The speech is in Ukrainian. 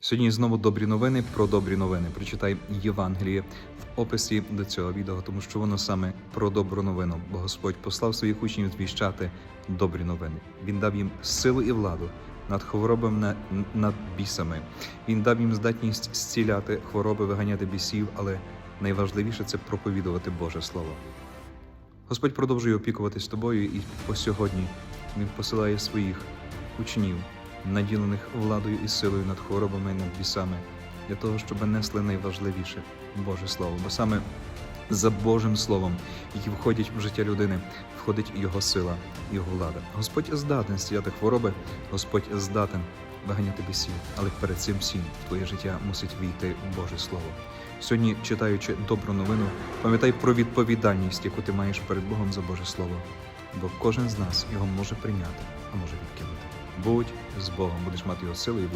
Сьогодні знову добрі новини про добрі новини. Прочитай Євангеліє в описі до цього відео, тому що воно саме про добру новину. Бо Господь послав своїх учнів звіщати добрі новини. Він дав їм силу і владу над хворобами на- над бісами. Він дав їм здатність зціляти хвороби, виганяти бісів, але найважливіше це проповідувати Боже Слово. Господь продовжує опікуватись тобою, і по сьогодні Він посилає своїх учнів, наділених владою і силою над хворобами і над бісами, для того, щоб несли найважливіше Боже Слово. Бо саме за Божим Словом, які входять в життя людини, входить його сила, його влада. Господь здатен зціляти хвороби, Господь здатен виганяти бісів, але перед цим всім в твоє життя мусить війти Боже Слово. Сьогодні, читаючи добру новину, пам'ятай про відповідальність, яку ти маєш перед Богом за Боже Слово, бо кожен з нас його може прийняти, а може відкинути. Будь з Богом, будеш мати його силу і